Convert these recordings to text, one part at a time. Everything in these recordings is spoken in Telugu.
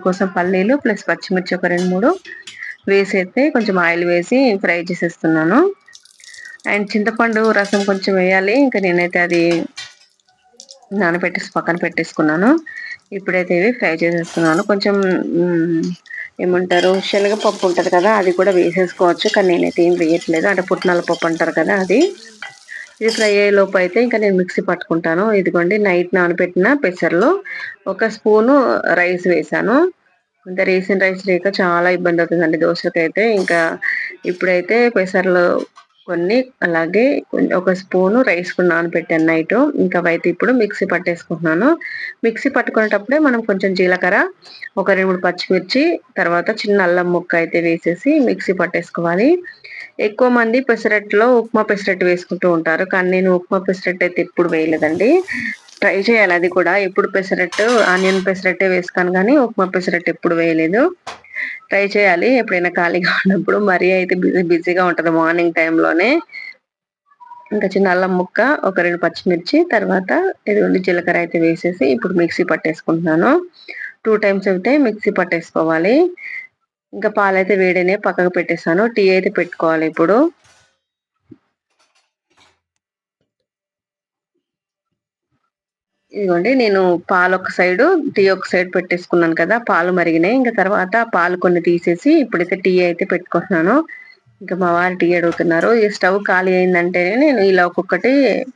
కోసం పల్లీలు ప్లస్ పచ్చిమిర్చి ఒక రెండు మూడు వేసేస్తే కొంచెం ఆయిల్ వేసి ఫ్రై చేసేస్తున్నాను. అండ్ చింతపండు రసం కొంచెం వేయాలి. ఇంకా నేనైతే అది నానబెట్టేసి పక్కన పెట్టేసుకున్నాను. ఇప్పుడైతే ఇవి ఫ్రై చేసేస్తున్నాను. కొంచెం ఏమంటారు? శనగపప్పు ఉంటుంది కదా అది కూడా వేసేసుకోవచ్చు. కానీ నేనైతే ఏం వేయట్లేదు. అంటే పుట్నాల పప్పు అంటారు కదా అది. ఇది ఫ్రై అయ్యే లోపు అయితే ఇంకా నేను మిక్సీ పట్టుకుంటాను. ఇదిగోండి నైట్ నానబెట్టిన పెసర్లు. ఒక స్పూను రైస్ వేసాను. ఇంకా రేసిన రైస్ లేక చాలా ఇబ్బంది అవుతుందండి దోశకైతే. ఇంకా ఇప్పుడైతే పెసర్లు కొన్ని అలాగే ఒక స్పూను రైస్ కూడా నానబెట్టాను నైట్. ఇంకా అయితే ఇప్పుడు మిక్సీ పట్టేసుకుంటున్నాను. మిక్సీ పట్టుకునేటప్పుడే మనం కొంచెం జీలకర్ర ఒక రెండు మూడు పచ్చిమిర్చి తర్వాత చిన్న అల్లం ముక్క అయితే వేసేసి మిక్సీ పట్టేసుకోవాలి. ఎక్కువ మంది పెసరట్లో ఉప్మా పెసరట్టు వేసుకుంటూ ఉంటారు. కానీ నేను ఉప్మా పెసరట్టు అయితే ఎప్పుడు వేయలేదండి. ట్రై చేయాలి అది కూడా. ఎప్పుడు పెసరట్టు ఆనియన్ పెసరట్టే వేసుకాను కానీ ఉప్మా పెసరట్టు ఎప్పుడు వేయలేదు. ట్రై చేయాలి. ఎప్పుడైనా ఖాళీగా ఉన్నప్పుడు మరీ అయితే బిజీ బిజీగా ఉంటుంది మార్నింగ్ టైంలోనే ఇంకా చిన్న అల్లం ముక్క ఒక రెండు పచ్చిమిర్చి తర్వాత ఎదుగుండి జీలకర్ర అయితే వేసేసి ఇప్పుడు మిక్సీ పట్టేసుకుంటున్నాను. టూ టైమ్స్ అయితే మిక్సీ పట్టేసుకోవాలి. ఇంకా పాలైతే వేడినే పక్కకు పెట్టేస్తాను. టీ అయితే పెట్టుకోవాలి ఇప్పుడు. ఇదిగోండి నేను పాలు ఒక సైడు టీ ఒక సైడ్ పెట్టేసుకున్నాను కదా పాలు మరిగినాయి. ఇంకా తర్వాత పాలు కొన్ని తీసేసి ఇప్పుడైతే టీ అయితే పెట్టుకుంటున్నాను. ఇంకా మా వారు టీ అడుగుతున్నారు. ఈ స్టవ్ ఖాళీ అయిందంటేనే నేను ఇలా ఒక్కొక్కటి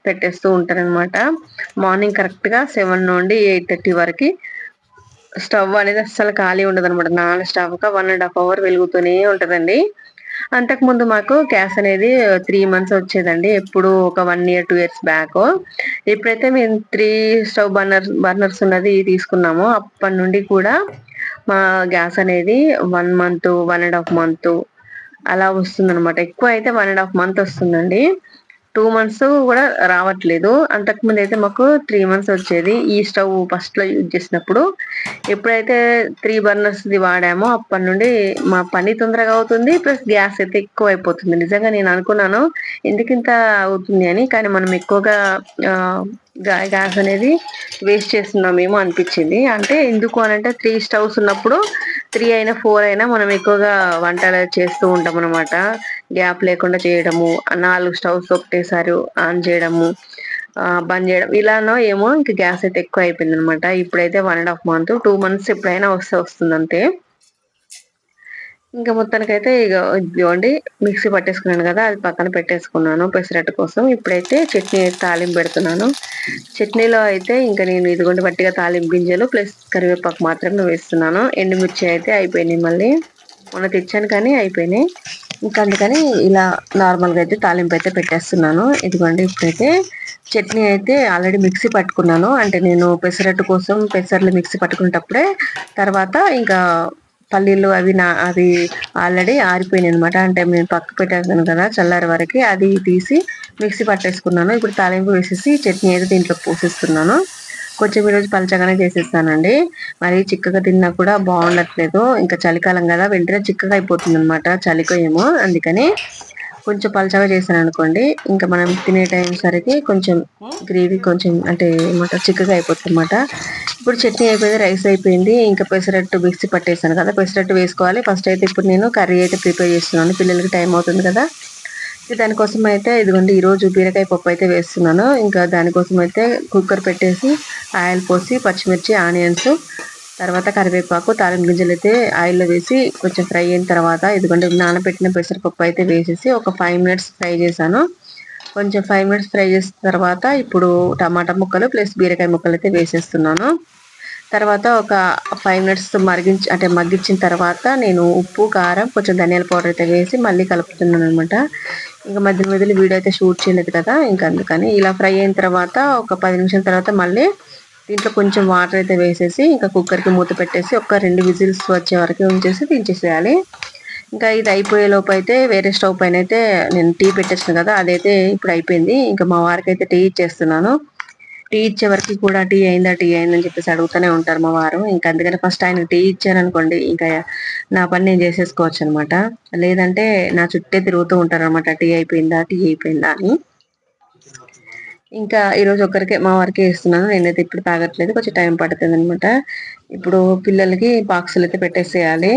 పెట్టేస్తూ ఉంటాను అనమాట మార్నింగ్ కరెక్ట్గా సెవెన్ నుండి ఎయిట్ థర్టీ వరకు స్టవ్ అనేది అస్సలు ఖాళీ ఉండదు అనమాట నాన్ స్టవ్గా వన్ అండ్ హాఫ్ అవర్ వెలుగుతూనే ఉంటదండి. అంతకుముందు మాకు గ్యాస్ అనేది త్రీ మంత్స్ వచ్చేదండి. ఎప్పుడు ఒక one year two years back. ఎప్పుడైతే మేము త్రీ స్టవ్ బర్నర్ బర్నర్స్ ఉన్నది తీసుకున్నామో అప్పటి నుండి కూడా మా గ్యాస్ అనేది one month one and half month అలా వస్తుంది అనమాట ఎక్కువ అయితే వన్ అండ్ హాఫ్ మంత్ వస్తుందండి. టూ మంత్స్ కూడా రావట్లేదు. అంతకుముందు అయితే మాకు త్రీ మంత్స్ వచ్చేది. ఈ స్టవ్ ఫస్ట్లో యూజ్ చేసినప్పుడు ఎప్పుడైతే త్రీ బర్నర్స్ ది వాడామో అప్పటి నుండి మా పని తొందరగా అవుతుంది. ప్లస్ గ్యాస్ అయితే ఎక్కువ అయిపోతుంది. నిజంగా నేను అనుకున్నాను ఎందుకు ఇంత అవుతుంది అని. కానీ మనం ఎక్కువగా గ్యాస్ అనేది వేస్ట్ చేస్తున్నామేమో అనిపించింది. అంటే ఎందుకు అని అంటే త్రీ స్టవ్స్ ఉన్నప్పుడు త్రీ అయినా ఫోర్ అయినా మనం ఎక్కువగా వంటలు చేస్తూ ఉంటాం అనమాట గ్యాప్ లేకుండా చేయడము నాలుగు స్టవ్స్ ఒకటేసారి ఆన్ చేయడము బంద్ చేయడం ఇలానో ఏమో ఇంకా గ్యాస్ అయితే ఎక్కువ అయిపోయింది అనమాట ఇప్పుడైతే one and half month two months ఎప్పుడైనా వస్తే వస్తుంది అంతే ఇంకా మొత్తానికైతే ఇక ఇదిగోండి మిక్సీ పట్టేసుకున్నాను కదా అది పక్కన పెట్టేసుకున్నాను పెసరట్టు కోసం. ఇప్పుడైతే చట్నీ తాలింపు పెడుతున్నాను. చట్నీలో అయితే ఇంకా నేను ఇదిగోండి పట్టిగా తాలింపు గింజలు ప్లస్ కరివేపాకు మాత్రమే వేస్తున్నాను. ఎండుమిర్చి అయితే అయిపోయినాయి మళ్ళీ. మొన్న తెచ్చాను కానీ అయిపోయినాయి. ఇంకా అందుకని ఇలా నార్మల్గా అయితే తాలింపు అయితే పెట్టేస్తున్నాను. ఇదిగోండి ఇప్పుడైతే చట్నీ అయితే ఆల్రెడీ మిక్సీ పట్టుకున్నాను. అంటే నేను పెసరట్టు కోసం పెసర్లు మిక్సీ పట్టుకునేటప్పుడే తర్వాత ఇంకా పల్లీలు అవి నా అవి ఆల్రెడీ ఆరిపోయినాయి అనమాట అంటే నేను పక్క పెట్టేసాను కదా చల్లారి వరకు అది తీసి మిక్సీ పట్టేసుకున్నాను. ఇప్పుడు తాలింపు వేసేసి చట్నీ అయితే దీంట్లో పోసేస్తున్నాను. కొంచెం ఈరోజు పలచగానే చేసేస్తానండి. మరి చిక్కగా తిన్నా కూడా బాగుండట్లేదు. ఇంకా చలికాలం కదా వెంటనే చిక్కగా అయిపోతుంది అనమాట చలికో ఏమో. అందుకని కొంచెం పలచగా చేశాను అనుకోండి ఇంకా మనం తినే టైం సరికి కొంచెం గ్రేవీ కొంచెం అంటే ఏమంటారు చిక్కగా అయిపోతుంది అనమాట ఇప్పుడు చట్నీ అయిపోయింది రైస్ అయిపోయింది ఇంకా పెసరట్టు మిక్సీ పట్టేసాను కదా పెసరట్టు వేసుకోవాలి. ఫస్ట్ అయితే ఇప్పుడు నేను కర్రీ అయితే ప్రిపేర్ చేస్తున్నాను పిల్లలకి టైం అవుతుంది కదా. దానికోసం అయితే ఇదిగోండి ఈరోజు బీరకాయ పప్పు అయితే వేస్తున్నాను. ఇంకా దానికోసం అయితే కుక్కర్ పెట్టేసి ఆయిల్ పోసి పచ్చిమిర్చి ఆనియన్స్ తర్వాత కరివేపాకు తాలింపు గింజలు అయితే ఆయిల్లో వేసి కొంచెం ఫ్రై అయిన తర్వాత ఎందుకంటే నానబెట్టిన పెసరపప్పు అయితే వేసేసి ఒక ఫైవ్ మినిట్స్ ఫ్రై చేశాను. కొంచెం ఫైవ్ మినిట్స్ ఫ్రై చేసిన తర్వాత ఇప్పుడు టమాటా ముక్కలు ప్లస్ బీరకాయ ముక్కలు అయితే వేసేస్తున్నాను. తర్వాత ఒక ఫైవ్ మినిట్స్ మరిగించి అంటే మగ్గించిన తర్వాత నేను ఉప్పు కారం కొంచెం ధనియాల పౌడర్ అయితే వేసి మళ్ళీ కలుపుతున్నాను అనమాట ఇంకా మధ్య మధ్యలో వీడియో అయితే షూట్ చేయలేదు కదా ఇంకా అందుకని ఇలా ఫ్రై అయిన తర్వాత ఒక పది నిమిషాల తర్వాత మళ్ళీ దీంట్లో కొంచెం వాటర్ అయితే వేసేసి ఇంకా కుక్కర్కి మూత పెట్టేసి ఒక రెండు విజిల్స్ వచ్చే వరకు ఉంచేసి దించేసేయాలి. ఇంకా ఇది అయిపోయే లోపు అయితే వేరే స్టవ్ పైన అయితే నేను టీ పెట్టేసిన కదా అదైతే ఇప్పుడు అయిపోయింది. ఇంకా మా వారికి అయితే టీ ఇచ్చేస్తున్నాను. టీ ఇచ్చే వరకు కూడా టీ అయిందా టీ అయిందని చెప్పేసి అడుగుతూనే ఉంటారు మా వారు. ఇంకా అందుకని ఫస్ట్ ఆయన టీ ఇచ్చాను అనుకోండి ఇంకా నా పని నేను చేసేసుకోవచ్చు అనమాట. లేదంటే నా చుట్టే తిరుగుతూ ఉంటారు అనమాట టీ అయిపోయిందా టీ అయిపోయిందా అని. ఇంకా ఈరోజు ఒక్కరికే మా వారికి ఇస్తున్నాను నేనైతే ఇప్పుడు తాగట్లేదు. కొంచెం టైం పడుతుంది అనమాట ఇప్పుడు పిల్లలకి బాక్సులు అయితే పెట్టేసేయాలి.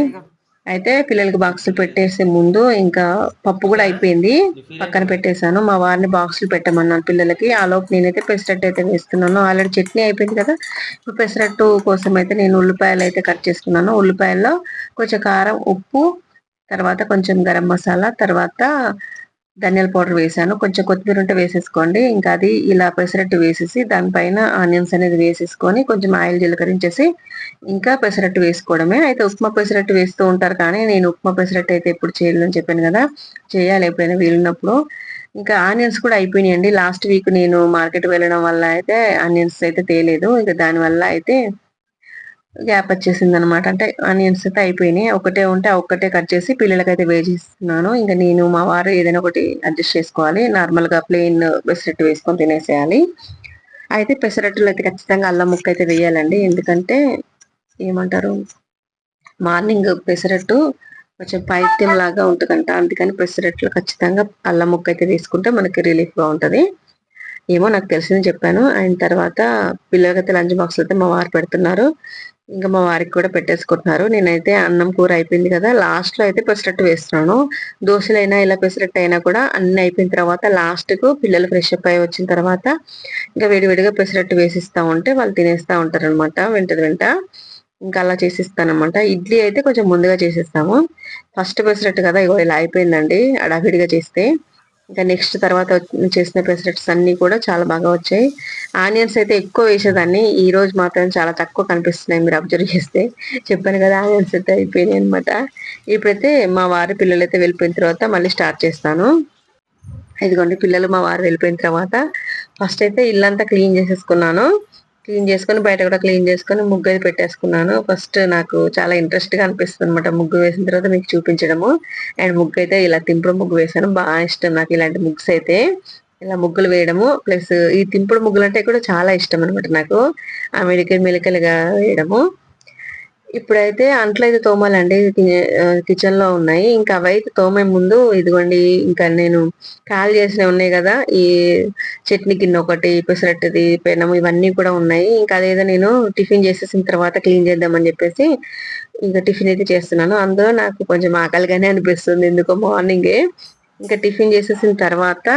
అయితే పిల్లలకి బాక్సులు పెట్టేసే ముందు ఇంకా పప్పు కూడా అయిపోయింది. పక్కన పెట్టేశాను. మా వారిని బాక్సులు పెట్టమన్నాను పిల్లలకి. ఆ లోపు నేనైతే పెసరట్టు అయితే వేస్తున్నాను. ఆల్రెడీ చట్నీ అయిపోయింది కదా. ఇప్పుడు పెసరట్టు కోసం అయితే నేను ఉల్లిపాయలు అయితే కట్ చేసుకున్నాను. ఉల్లిపాయల్లో కొంచెం కారం ఉప్పు తర్వాత కొంచెం గరం మసాలా తర్వాత ధనియాల పౌడర్ వేసాను. కొంచెం కొత్తిమీర ఉంటే వేసేసుకోండి. ఇంకా అది ఇలా పెసరట్టు వేసేసి దానిపైన ఆనియన్స్ అనేది వేసేసుకొని కొంచెం ఆయిల్ జీలకరించేసి ఇంకా పెసరట్టు వేసుకోవడమే. అయితే ఉప్మా పెసరట్టు వేస్తూ ఉంటారు కానీ నేను ఉప్మా పెసరట్టు అయితే ఎప్పుడు చేయలేదని చెప్పాను కదా. చేయాలి ఎప్పుడైనా వీలున్నప్పుడు. ఇంకా ఆనియన్స్ కూడా అయిపోయినాయండి. లాస్ట్ వీక్ నేను మార్కెట్ వెళ్ళడం వల్ల అయితే ఆనియన్స్ అయితే తేలేదు. ఇంకా దానివల్ల అయితే గ్యాప్ వచ్చేసింది అనమాట అంటే ఆనియన్స్ అయితే అయిపోయినాయి. ఒకటే ఉంటే ఒక్కటే కట్ చేసి పిల్లలకైతే వేచిస్తున్నాను ఇంకా నేను మా వారు ఏదైనా ఒకటి అడ్జస్ట్ చేసుకోవాలి. నార్మల్గా ప్లెయిన్ పెసరట్టు వేసుకొని తినేసేయాలి. అయితే పెసరట్టులో అయితే ఖచ్చితంగా అల్లం ముక్క అయితే వేయాలండి. ఎందుకంటే ఏమంటారు? మార్నింగ్ పెసరట్టు కొంచెం పైత్యం లాగా ఉంటుందంట. అందుకని పెసరట్లు ఖచ్చితంగా అల్లం ముక్క అయితే వేసుకుంటే మనకి రిలీఫ్గా ఉంటుంది. ఏమో నాకు తెలిసింది చెప్పాను. ఆయన తర్వాత పిల్లలకైతే లంచ్ బాక్స్ అయితే మా వారు పెడుతున్నారు. ఇంకా మా వారికి కూడా పెట్టేసుకుంటున్నారు. నేనైతే అన్నం కూర అయిపోయింది కదా లాస్ట్లో అయితే పెసరట్టు వేస్తున్నాను. దోశలైనా ఇలా పెసరట్టు అయినా కూడా అన్ని అయిపోయిన తర్వాత లాస్ట్కు పిల్లలు ఫ్రెష్ అప్ అయి వచ్చిన తర్వాత ఇంకా వేడివేడిగా పెసరట్టు వేసిస్తా ఉంటే వాళ్ళు తినేస్తా ఉంటారు అనమాట వెంట. వెంట ఇంకా అలా చేసిస్తానమాట ఇడ్లీ అయితే కొంచెం ముందుగా చేసేస్తాము. ఫస్ట్ పెసరట్టు కదా ఇగో ఇలా అయిపోయిందండి అడావిడిగా చేస్తే. ఇంకా నెక్స్ట్ తర్వాత చేసిన పెసరెట్స్ అన్ని కూడా చాలా బాగా వచ్చాయి. ఆనియన్స్ అయితే ఎక్కువ వేసేదాన్ని. ఈ రోజు మాత్రం చాలా తక్కువ కనిపిస్తున్నాయి మీరు అబ్జర్వ్ చేస్తే. చెప్పాను కదా ఆనియన్స్ అయితే అయిపోయినాయి అనమాట ఇప్పుడైతే మా వారి పిల్లలు అయితే వెళ్ళిపోయిన తర్వాత మళ్ళీ స్టార్ట్ చేస్తాను. ఇదిగోండి పిల్లలు మా వారు వెళ్ళిపోయిన తర్వాత ఫస్ట్ అయితే ఇల్లంతా క్లీన్ చేసేసుకున్నాను. క్లీన్ చేసుకొని బయట కూడా క్లీన్ చేసుకొని ముగ్గు అది పెట్టేసుకున్నాను. ఫస్ట్ నాకు చాలా ఇంట్రెస్ట్గా అనిపిస్తుంది అనమాట ముగ్గు వేసిన తర్వాత మీకు చూపించడము. అండ్ ముగ్గు అయితే ఇలా తింపుడు ముగ్గు వేసాను బాగా ఇష్టం నాకు ఇలాంటి ముగ్స్ అయితే. ఇలా ముగ్గులు వేయడము. ప్లస్ ఈ తింపుడు ముగ్గులు అంటే కూడా చాలా ఇష్టం అనమాట నాకు. ఆ మెడికల్ మెలికలుగా వేయడము. ఇప్పుడైతే అంట్లో అయితే తోమాలండి కిచెన్లో ఉన్నాయి. ఇంకా అవైతే తోమే ముందు ఇదిగోండి ఇంకా నేను కాల్ చేసినవి ఉన్నాయి కదా ఈ చట్నీ గిన్నె ఒకటి పెసరట్టుది పెనము ఇవన్నీ కూడా ఉన్నాయి. ఇంకా అదేదో నేను టిఫిన్ చేసేసిన తర్వాత క్లీన్ చేద్దామని చెప్పేసి ఇంకా టిఫిన్ అయితే చేస్తున్నాను. అందులో నాకు కొంచెం ఆకలిగానే అనిపిస్తుంది ఎందుకో మార్నింగే. ఇంకా టిఫిన్ చేసేసిన తర్వాత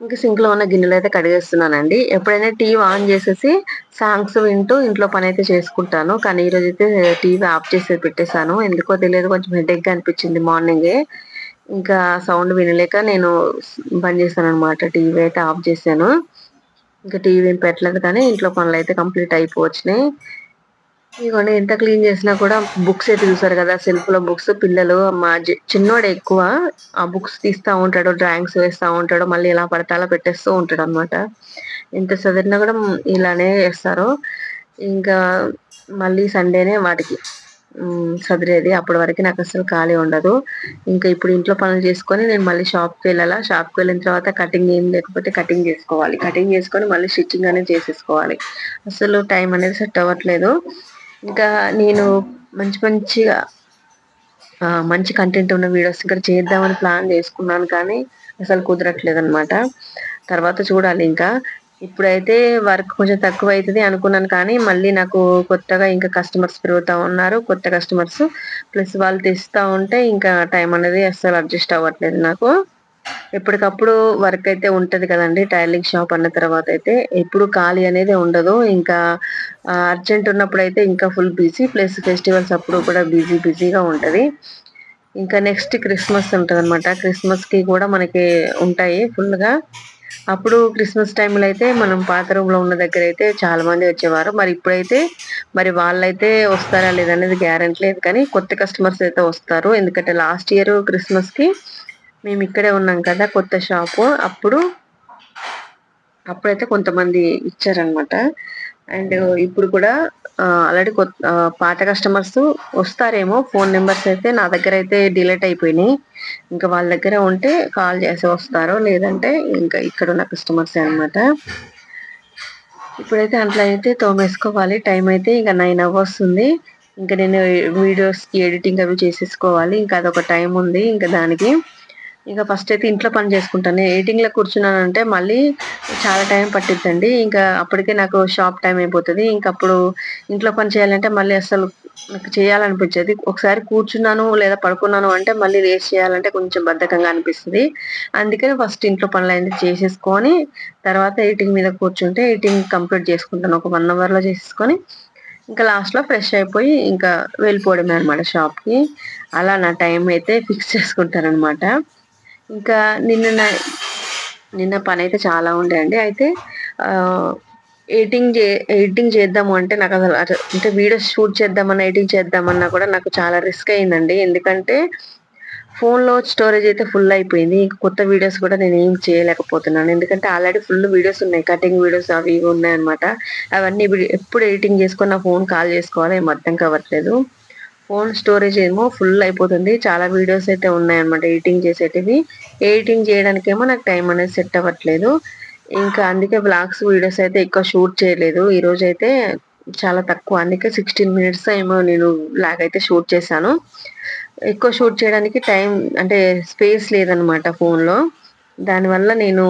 ఇంకా సింక్లో ఉన్న గిన్నెలు అయితే కడిగేస్తున్నానండి. ఎప్పుడైనా టీవీ ఆన్ చేసేసి సాంగ్స్ వింటూ ఇంట్లో పని అయితే చేసుకుంటాను. కానీ ఈ రోజు అయితే టీవీ ఆఫ్ చేసి పెట్టేశాను. ఎందుకో తెలియదు కొంచెం హెడేక్గా అనిపించింది మార్నింగే ఇంకా సౌండ్ వినలేక నేను బంద్ చేశాను అనమాట టీవీ అయితే ఆఫ్ చేశాను. ఇంకా టీవీ పెట్టలేదు కానీ ఇంట్లో పనులు అయితే కంప్లీట్ అయిపోవచ్చినాయి. ఇదిగోండి ఎంత క్లీన్ చేసినా కూడా బుక్స్ అయితే చూసారు కదా సెల్ఫ్లో బుక్స్ పిల్లలు మా చిన్నోడు ఎక్కువ ఆ బుక్స్ తీస్తా ఉంటాడు డ్రాయింగ్స్ వేస్తా ఉంటాడు మళ్ళీ ఇలా పడితే అలా పెట్టేస్తూ ఉంటాడు అనమాట ఎంత చదివినా కూడా ఇలానే వేస్తారు ఇంకా మళ్ళీ సండేనే వాటికి చదివేది అప్పటి వరకు నాకు అసలు ఖాళీ ఉండదు. ఇంకా ఇప్పుడు ఇంట్లో పనులు చేసుకొని నేను మళ్ళీ షాప్కి వెళ్ళాలా? షాప్కి వెళ్ళిన తర్వాత కటింగ్ ఏం లేకపోతే కటింగ్ చేసుకోవాలి. కటింగ్ చేసుకొని మళ్ళీ స్టిచ్చింగ్ అనేది చేసేసుకోవాలి. అసలు టైం అనేది సెట్ అవ్వట్లేదు. ఇంకా నేను మంచి మంచిగా మంచి కంటెంట్ ఉన్న వీడియోస్ ఇక్కడ చేద్దామని ప్లాన్ చేసుకున్నాను కానీ అసలు కుదరట్లేదు అనమాట తర్వాత చూడాలి ఇంకా. ఇప్పుడైతే వర్క్ కొంచెం తక్కువ అవుతుంది అనుకున్నాను కానీ మళ్ళీ నాకు కొత్తగా ఇంకా కస్టమర్స్ పెరుగుతూ ఉన్నారు. కొత్త కస్టమర్స్ ప్లస్ వాళ్ళు తెస్తూ ఉంటే ఇంకా టైం అనేది అస్సలు అడ్జస్ట్ అవ్వట్లేదు నాకు. ఎప్పటికప్పుడు వర్క్ అయితే ఉంటది కదండి. టైలింగ్ షాప్ అన్న తర్వాత అయితే ఎప్పుడు ఖాళీ అనేది ఉండదు. ఇంకా అర్జెంట్ ఉన్నప్పుడు అయితే ఇంకా ఫుల్ బిజీ ప్లస్ ఫెస్టివల్స్ అప్పుడు కూడా బిజీ బిజీగా ఉంటది. ఇంకా నెక్స్ట్ క్రిస్మస్ ఉంటుంది అనమాట క్రిస్మస్కి కూడా మనకి ఉంటాయి ఫుల్గా. అప్పుడు క్రిస్మస్ టైంలో అయితే మనం పాత రూమ్లో ఉన్న దగ్గర అయితే చాలా మంది వచ్చేవారు. మరి ఇప్పుడైతే మరి వాళ్ళైతే వస్తారా లేదనేది గ్యారెంటీ లేదు. కానీ కొత్త కస్టమర్స్ అయితే వస్తారు. ఎందుకంటే లాస్ట్ ఇయర్ క్రిస్మస్కి మేము ఇక్కడే ఉన్నాం కదా కొత్త షాపు. అప్పుడు అప్పుడైతే కొంతమంది ఇచ్చారనమాట అండ్ ఇప్పుడు కూడా ఆల్రెడీ కొత్త పాత కస్టమర్స్ వస్తారేమో. ఫోన్ నెంబర్స్ అయితే నా దగ్గర అయితే డిలీట్ అయిపోయినాయి. ఇంకా వాళ్ళ దగ్గర ఉంటే కాల్ చేసి వస్తారో లేదంటే ఇంకా ఇక్కడ ఉన్న కస్టమర్స్ అనమాట ఇప్పుడైతే అట్లా అయితే తోమేసుకోవాలి. టైం అయితే ఇంకా నైన్ అవర్స్ ఉంది. ఇంకా నేను వీడియోస్కి ఎడిటింగ్ అవి చేసేసుకోవాలి. ఇంకా అదొక టైం ఉంది. ఇంకా దానికి ఇక ఫస్ట్ అయితే ఇంట్లో పని చేసుకుంటాను. ఎయిటింగ్లో కూర్చున్నానంటే మళ్ళీ చాలా టైం పట్టిద్దండి. ఇంకా అప్పటికే నాకు షాప్ టైం అయిపోతుంది. ఇంకా అప్పుడు ఇంట్లో పని చేయాలంటే మళ్ళీ అసలు నాకు చేయాలనిపించేది. ఒకసారి కూర్చున్నాను లేదా పడుకున్నాను అంటే మళ్ళీ రేస్ చేయాలంటే కొంచెం బద్ధకంగా అనిపిస్తుంది. అందుకని ఫస్ట్ ఇంట్లో పనులు అయింది చేసేసుకొని తర్వాత ఎయిటింగ్ మీద కూర్చుంటే ఎయిటింగ్ కంప్లీట్ చేసుకుంటాను. ఒక వన్ అవర్లో చేసేసుకొని ఇంకా లాస్ట్లో ఫ్రెష్ అయిపోయి ఇంకా వెళ్ళిపోవడమే అనమాట షాప్కి అలా నా టైం అయితే ఫిక్స్ చేసుకుంటారనమాట ఇంకా నిన్న నిన్న పని అయితే చాలా ఉండే అండి. అయితే ఎడిటింగ్ చే ఎడిటింగ్ చేద్దాము అంటే నాకు అసలు అంటే వీడియోస్ షూట్ చేద్దామన్నా ఎడిటింగ్ చేద్దామన్నా కూడా నాకు చాలా రిస్క్ అయిందండి. ఎందుకంటే ఫోన్లో స్టోరేజ్ అయితే ఫుల్ అయిపోయింది. ఇంకా కొత్త వీడియోస్ కూడా నేను ఏం చేయలేకపోతున్నాను. ఎందుకంటే ఆల్రెడీ ఫుల్ వీడియోస్ ఉన్నాయి. కటింగ్ వీడియోస్ అవి ఇవి ఉన్నాయన్నమాట. అవన్నీ ఎప్పుడు ఎడిటింగ్ చేసుకొని నా ఫోన్ కాల్ చేసుకోవాలి. ఏం అర్థం కావట్లేదు. ఫోన్ స్టోరేజ్ ఏమో ఫుల్ అయిపోతుంది. చాలా వీడియోస్ అయితే ఉన్నాయన్నమాట ఎడిటింగ్ చేసేటివి. ఎడిటింగ్ చేయడానికేమో నాకు టైం అనేది సెట్ అవ్వట్లేదు. ఇంకా అందుకే బ్లాగ్స్ వీడియోస్ అయితే ఎక్కువ షూట్ చేయలేదు. ఈ రోజు అయితే చాలా తక్కువ. అందుకే సిక్స్టీన్ మినిట్స్ ఏమో నేను బ్లాగ్ అయితే షూట్ చేశాను. ఎక్కువ షూట్ చేయడానికి టైం అంటే స్పేస్ లేదనమాట ఫోన్లో. దానివల్ల నేను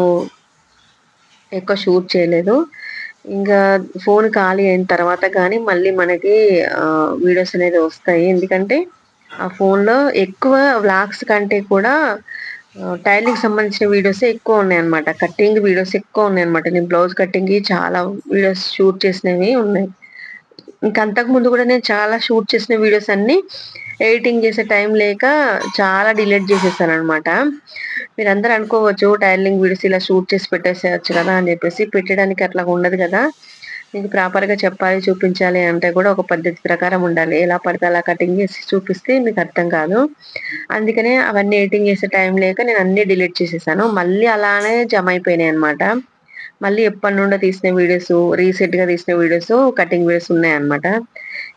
ఎక్కువ షూట్ చేయలేదు. ఇంకా ఫోన్ ఖాళీ అయిన తర్వాత కానీ మళ్ళీ మనకి వీడియోస్ అనేది వస్తాయి. ఎందుకంటే ఆ ఫోన్లో ఎక్కువ వ్లాగ్స్ కంటే కూడా టైలింగ్ సంబంధించిన వీడియోస్ ఎక్కువ ఉన్నాయి అనమాట కటింగ్ వీడియోస్ ఎక్కువ ఉన్నాయి అనమాట నేను బ్లౌజ్ కటింగ్ చాలా వీడియోస్ షూట్ చేసినవి ఉన్నాయి. ఇంకా అంతకు ముందు కూడా నేను చాలా షూట్ చేసిన వీడియోస్ అన్నీ ఎడిటింగ్ చేసే టైం లేక చాలా డిలేట్ చేసేసాను అనమాట మీరందరూ అనుకోవచ్చు టైలింగ్ వీడియోస్ ఇలా షూట్ చేసి పెట్టేసేయచ్చు కదా అని చెప్పేసి పెట్టడానికి అట్లా ఉండదు కదా. మీకు ప్రాపర్గా చెప్పాలి చూపించాలి అంటే కూడా ఒక పద్ధతి ప్రకారం ఉండాలి. ఎలా పడితే అలా కటింగ్ చేసి చూపిస్తే మీకు అర్థం కాదు. అందుకనే అవన్నీ ఎడిటింగ్ చేసే టైం లేక నేను అన్ని డిలీట్ చేసేసాను. మళ్ళీ అలానే జమ అయిపోయినాయి అనమాట మళ్ళీ ఎప్పటి నుండో తీసిన వీడియోస్ రీసెంట్గా తీసిన వీడియోస్ కటింగ్ వీడియోస్ ఉన్నాయన్నమాట.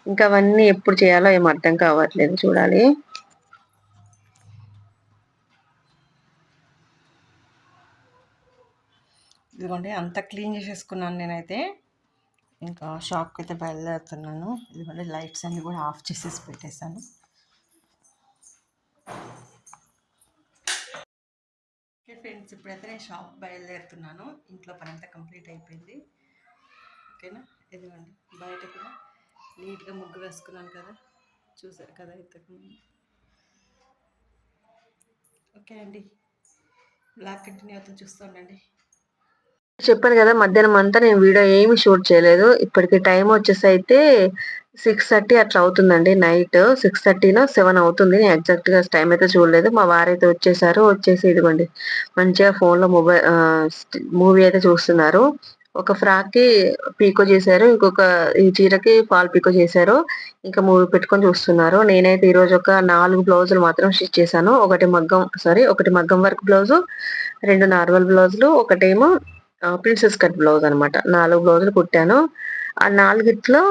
ఇంకా అవన్నీ ఎప్పుడు చేయాలో ఏం అర్థం కావట్లేదు. చూడాలి. ఇదిగోండి అంత క్లీన్ చేసేసుకున్నాను నేనైతే. ఇంకా షాప్కి అయితే బయలుదేరుతున్నాను. ఇదిగోండి లైట్స్ అన్నీ కూడా ఆఫ్ చేసేసి పెట్టేశాను. ఓకే ఫ్రెండ్స్ ఇప్పుడైతే నేను షాప్ బయలుదేరుతున్నాను. ఇంట్లో పని అంతా కంప్లీట్ అయిపోయింది. ఓకేనా? ఇదిగోండి బయట కూడా నీట్గా ముగ్గు వేసుకున్నాను కదా చూసారు కదా ఇంతకుముందు. ఓకే అండి. బ్లాక్ కంటిన్యూ అవుతుంది చూస్తూ ఉండండి. చెప్పాను కదా మధ్యాహ్నం అంతా నేను వీడియో ఏమి షూట్ చేయలేదు. ఇప్పటికి టైం వచ్చేసి అయితే సిక్స్ థర్టీ అట్లా అవుతుందండి నైట్. సిక్స్ థర్టీలో సెవెన్ అవుతుంది. నేను ఎగ్జాక్ట్గా టైం అయితే చూడలేదు. మా వారైతే వచ్చేసారు. వచ్చేసి ఇదిగోండి మంచిగా ఫోన్లో మొబైల్ మూవీ అయితే చూస్తున్నారు. ఒక ఫ్రాక్కి పీకో చేశారు ఇంకొక ఈ చీరకి ఫాల్ పీకో చేశారు ఇంకా మూడు పెట్టుకొని చూస్తున్నారు. నేనైతే ఈ రోజు ఒక నాలుగు బ్లౌజులు మాత్రం స్టిచ్ చేశాను. ఒకటి మగ్గం సారీ ఒకటి మగ్గం వర్క్ బ్లౌజు రెండు నార్మల్ బ్లౌజులు ఒకటేమో ప్రిన్సెస్ కట్ బ్లౌజ్ అనమాట నాలుగు బ్లౌజులు కుట్టాను. ఆ నాలుగిట్లో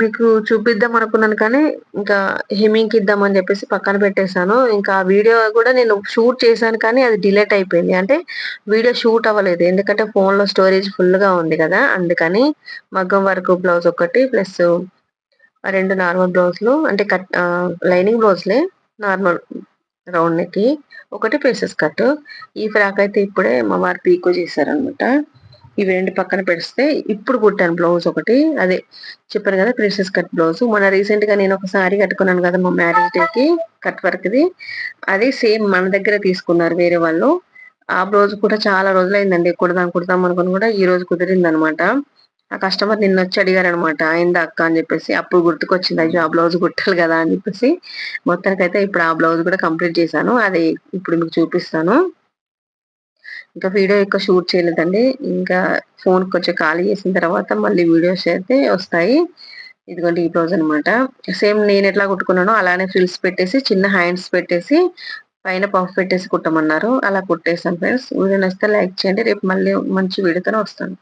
మీకు చూపిద్దాం అనుకున్నాను కానీ ఇంకా హెమింగ్కి ఇద్దామని చెప్పేసి పక్కన పెట్టేశాను. ఇంకా ఆ వీడియో కూడా నేను షూట్ చేశాను కానీ అది డిలేట్ అయిపోయింది. అంటే వీడియో షూట్ అవ్వలేదు. ఎందుకంటే ఫోన్లో స్టోరేజ్ ఫుల్గా ఉంది కదా. అందుకని మగ్గం వర్క్ బ్లౌజ్ ఒకటి ప్లస్ రెండు నార్మల్ బ్లౌజ్లు అంటే కట్ లైనింగ్ బ్లౌజ్లే నార్మల్ రౌండ్ నెక్కి ఒకటి ప్లేసెస్ కట్. ఈ ఫ్రాక్ అయితే ఇప్పుడే మా వారు పీకో చేశారనమాట. ఇవి రెండు పక్కన పెడిస్తే ఇప్పుడు కుట్టాను బ్లౌజ్ ఒకటి. అదే చెప్పాను కదా ప్రిన్సెస్ కట్ బ్లౌజ్ మొన్న రీసెంట్గా నేను ఒక సారీ కట్టుకున్నాను కదా మా మ్యారేజ్ డేకి కట్ వర్క్ ది. అది సేమ్ మన దగ్గర తీసుకున్నారు వేరే వాళ్ళు. ఆ బ్లౌజ్ కూడా చాలా రోజులైందండి. కుడదాం కుడదాం అనుకుని కూడా ఈ రోజు కుదిరింది అనమాట ఆ కస్టమర్ నిన్న వచ్చి అడిగారు అనమాట అయిందా అక్క? అని చెప్పేసి. అప్పుడు గుర్తుకొచ్చింది అయ్యో ఆ బ్లౌజ్ కుట్టాలి కదా అని చెప్పేసి. మొత్తానికి అయితే ఇప్పుడు ఆ బ్లౌజ్ కూడా కంప్లీట్ చేశాను. అది ఇప్పుడు మీకు చూపిస్తాను. ఇంకా వీడియో ఎక్కువ షూట్ చేయలేదండి. ఇంకా ఫోన్ కొంచెం ఖాళీ చేసిన తర్వాత మళ్ళీ వీడియోస్ అయితే వస్తాయి. ఇదిగోండి ఈ బ్లౌజ్ అనమాట సేమ్ నేను ఎట్లా కుట్టుకున్నానో అలానే ఫ్రిల్స్ పెట్టేసి చిన్న హ్యాండ్స్ పెట్టేసి పైన పఫ్ పెట్టేసి కుట్టమన్నారు. అలా కుట్టేసాను ఫ్రెండ్స్. వీడియో నచ్చితే లైక్ చేయండి. రేపు మళ్ళీ మంచి వీడియోతోనే వస్తాను.